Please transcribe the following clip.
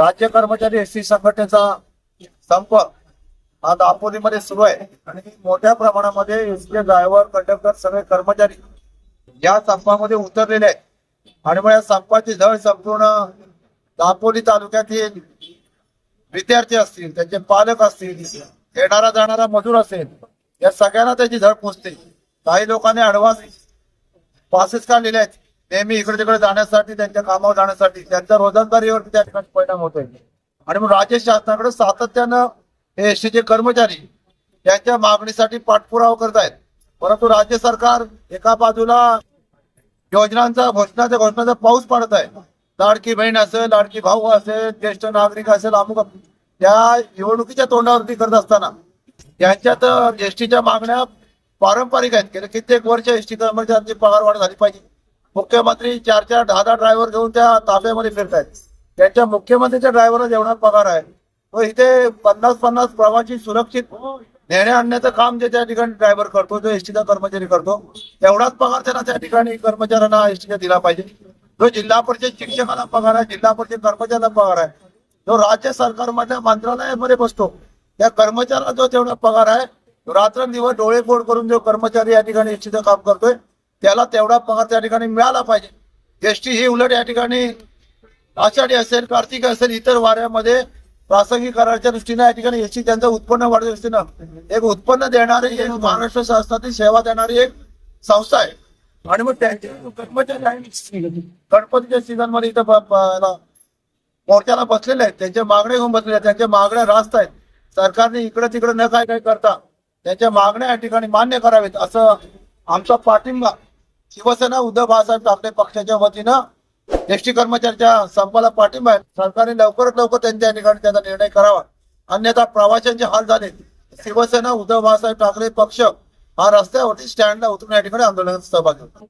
राज्य कर्मचारी S T संघटनेचा संप हा दापोलीमध्ये सुरू आहे. आणि मोठ्या प्रमाणामध्ये एस टी ड्रायव्हर कंडक्टर सगळे कर्मचारी या संपामध्ये उतरलेले आहेत. आणि मग या संपाची झळ संपूर्ण दापोली तालुक्यातील विद्यार्थी असतील त्यांचे पालक असतील येणारा जाणारा मजूर असेल या सगळ्यांना त्याची झळ पोचते. काही लोकांनी अडवान्स पासेस काढलेले आहेत. नेहमी इकडे तिकडे जाण्यासाठी त्यांच्या कामावर जाण्यासाठी त्यांच्या रोजंदारीवरती त्या ठिकाणी परिणाम होतोय. आणि मग राज्य शासनाकडे सातत्यानं हे एसटीचे कर्मचारी त्यांच्या मागणीसाठी पाठपुरावा करत आहेत परंतु राज्य सरकार एका बाजूला योजनांचा घोषणाच्या घोषणाचा पाऊस पाडत आहे लाडकी बहीण असेल लाडकी भाऊ असेल ज्येष्ठ नागरिक असेल अमुक त्या निवडणुकीच्या तोंडावरती करत असताना त्यांच्यात एसटीच्या मागण्या पारंपरिक आहेत. गेले कित्येक वर्ष एसटी कर्मचाऱ्यांची पगार वाढ झाली पाहिजे. मुख्यमंत्री चार चार दहा दहा ड्रायव्हर घेऊन त्या ताफ्यामध्ये फिरतायत. त्यांच्या मुख्यमंत्रीच्या ड्रायव्हरला जेवणात पगार आहे. व इथे पन्नास पन्नास प्रवासी सुरक्षित नेण्या आणण्याचं काम जे त्या ठिकाणी ड्रायव्हर करतो जो एसटीचा कर्मचारी करतो तेवढाच पगार त्यांना त्या ठिकाणी कर्मचाऱ्यांना एसटीचा दिला पाहिजे. जो जिल्हा परिषद शिक्षकाला पगार आहे जिल्हा परिषद कर्मचाऱ्यांना पगार आहे जो राज्य सरकारमधल्या मंत्रालयामध्ये बसतो त्या कर्मचाऱ्याला जो तेवढा पगार आहे तो रात्रंदिवस डोळे फोड करून जो कर्मचारी या ठिकाणी एसटीचं काम करतोय त्याला तेवढा पगार त्या ठिकाणी मिळाला पाहिजे. एसटी ही उलट या ठिकाणी आषाढी असेल कार्तिक असेल इतर वाऱ्यामध्ये प्रासंगिक कराच्या दृष्टीने या ठिकाणी एसटी त्यांचं उत्पन्न वाढच्या दृष्टीनं एक उत्पन्न देणारी एक महाराष्ट्र शासनातील सेवा देणारी एक संस्था आहे. आणि मग त्यांचे कर्मचारी आहे गणपतीच्या सीझनमध्ये इथं मोर्चाला बसलेले आहेत. त्यांच्या मागण्या घेऊन बसलेले आहेत. त्यांच्या मागण्या रास्त आहेत. सरकारने इकडे तिकडे न काय काय करता त्यांच्या मागण्या या ठिकाणी मान्य करावेत असं आमचा पाठिंबा शिवसेना उद्धव बाळासाहेब ठाकरे पक्षाच्या वतीनं एसटी कर्मचाऱ्याच्या संपाला पाठिंबा आहे. सरकारने लवकरात लवकर त्यांच्या ठिकाणी त्यांचा निर्णय करावा. अन्यथा प्रवाशांचे हाल झाले. शिवसेना उद्धव बाळासाहेब ठाकरे पक्ष हा रस्त्यावरती स्टँडला उतरून या ठिकाणी आंदोलनात सहभागी होता.